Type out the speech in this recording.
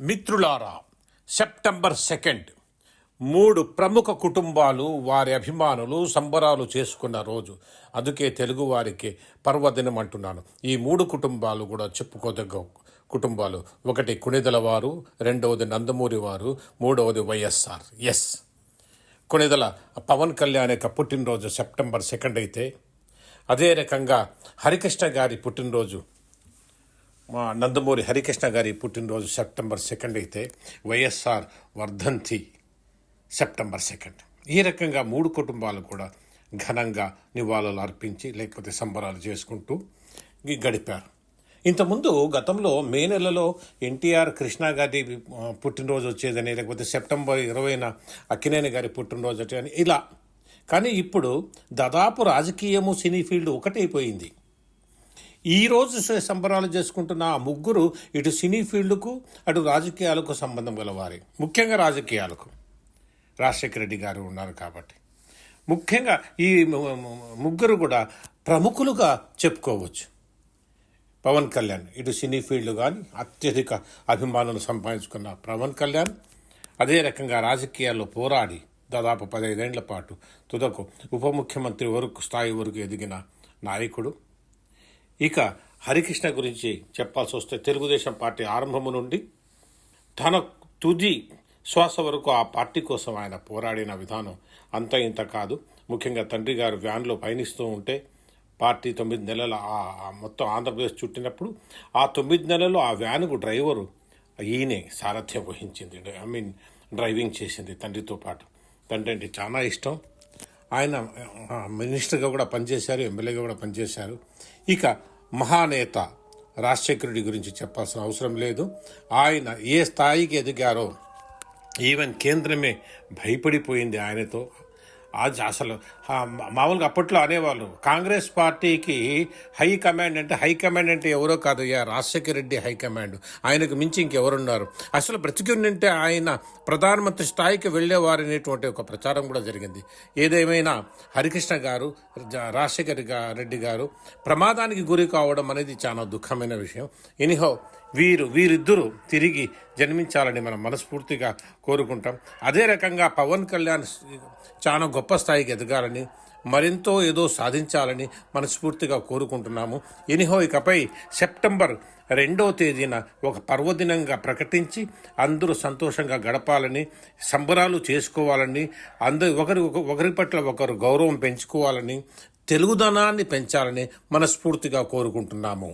మిత్రులారా September second మూడు ప్రముఖ కుటుంబాలు వారి అభిమానులు సంబరాలు చేసుకున్న రోజు. అందుకే తెలుగు వారికి పర్వదినం అంటున్నాను. ఈ మూడు కుటుంబాలు కూడా చెప్పుకోదగ్గ కుటుంబాలు. ఒకటి కుణిదలవారు రెండవది నందమూరి వారు మూడవది వైఎస్ఆర్. ఎస్. కొనిదల పవన్ కళ్యాణ్ యొక్క పుట్టినరోజు సెప్టెంబర్ సెకండ్ అయితే అదే రకంగా హరికృష్ణ గారి పుట్టినరోజు మా నందమూరి హరికృష్ణ గారి పుట్టినరోజు సెప్టెంబర్ సెకండ్ అయితే వైఎస్ఆర్ వర్ధంతి సెప్టెంబర్ సెకండ్. ఈ రకంగా మూడు కుటుంబాలు కూడా ఘనంగా నివాళులు అర్పించి లేకపోతే సంబరాలు చేసుకుంటూ గడిపారు. ఇంతకుముందు గతంలో మే నెలలో ఎన్టీఆర్ కృష్ణ గారి పుట్టినరోజు వచ్చేదని లేకపోతే సెప్టెంబర్ ఇరవైన అక్కినేని గారి పుట్టినరోజు వచ్చేదని అని ఇలా. కానీ ఇప్పుడు దాదాపు రాజకీయము సినీ ఫీల్డ్ ఒకటైపోయింది. ఈరోజు సంబరాలు చేసుకుంటున్న ఆ ముగ్గురు ఇటు సినీ ఫీల్డ్కు అటు రాజకీయాలకు సంబంధం గలవారే. ముఖ్యంగా రాజకీయాలకు. రాజశేఖర రెడ్డి గారు ఉన్నారు కాబట్టి. ముఖ్యంగా ఈ ముగ్గురు కూడా ప్రముఖులుగా చెప్పుకోవచ్చు. పవన్ కళ్యాణ్ ఇటు సినీ ఫీల్డ్ కానీ అత్యధిక అభిమానులు సంపాదించుకున్న పవన్ కళ్యాణ్ అదే రకంగా రాజకీయాల్లో పోరాడి దాదాపు పదహైదేళ్ళ పాటు తుదకు ఉప ముఖ్యమంత్రి వరకు స్థాయి వరకు ఎదిగిన నాయకుడు ఇక హరికృష్ణ గురించి చెప్పాల్సి వస్తే తెలుగుదేశం పార్టీ ఆరంభము నుండి తన తుది శ్వాస వరకు ఆ పార్టీ కోసం ఆయన పోరాడిన విధానం అంత ఇంత కాదు. ముఖ్యంగా తండ్రి గారు వ్యాన్లో పయనిస్తూ ఉంటే పార్టీ తొమ్మిది నెలల ఆ- మొత్తం ఆంధ్రప్రదేశ్ చుట్టినప్పుడు ఆ తొమ్మిది నెలలు ఆ వ్యానుకు డ్రైవరు ఈయనే సారథ్యం వహించింది. ఐ మీన్ డ్రైవింగ్ చేసింది తండ్రితో పాటు. తండ్రి అంటే చాలా ఇష్టం. ఆయన మినిస్టర్గా కూడా పనిచేశారు ఎమ్మెల్యేగా కూడా పనిచేశారు. ఇక మహానేత రాజశేఖరుడి గురించి చెప్పాల్సిన అవసరం లేదు. ఆయన ఏ స్థాయికి ఎదిగారో ఈవెన్ కేంద్రమే భయపడిపోయింది ఆయనతో. అది అసలు మామూలుగా అప్పట్లో అనేవాళ్ళు. కాంగ్రెస్ పార్టీకి హై కమాండ్ అంటే హై కమాండ్ అంటే ఎవరో కాదు yeah Rajasekhara Reddy high command. ఆయనకు మించి ఇంకెవరున్నారు? అసలు బ్రతికి ఆయన ప్రధానమంత్రి స్థాయికి వెళ్ళేవారనేటువంటి ఒక ప్రచారం కూడా జరిగింది. ఏదేమైనా హరికృష్ణ గారు జ- రాజశేఖర్ రెడ్డి గారు ప్రమాదానికి గురి కావడం అనేది చాలా దుఃఖమైన విషయం. ఎనిహో వీరు వీరిద్దరూ తిరిగి జన్మించాలని మనం మనస్ఫూర్తిగా కోరుకుంటాం. అదే రకంగా పవన్ కళ్యాణ్ చాలా గొప్ప స్థాయికి ఎదగాలని మరెంతో ఏదో సాధించాలని మనస్ఫూర్తిగా కోరుకుంటున్నాము. ఎనిహో ఇకపై సెప్టెంబర్ రెండవ తేదీన ఒక పర్వదినంగా ప్రకటించి అందరూ సంతోషంగా గడపాలని సంబరాలు చేసుకోవాలని అందరు ఒకరి ఒకరి పట్ల ఒకరు గౌరవం పెంచుకోవాలని తెలుగుదనాన్ని పెంచాలని మనస్ఫూర్తిగా కోరుకుంటున్నాము.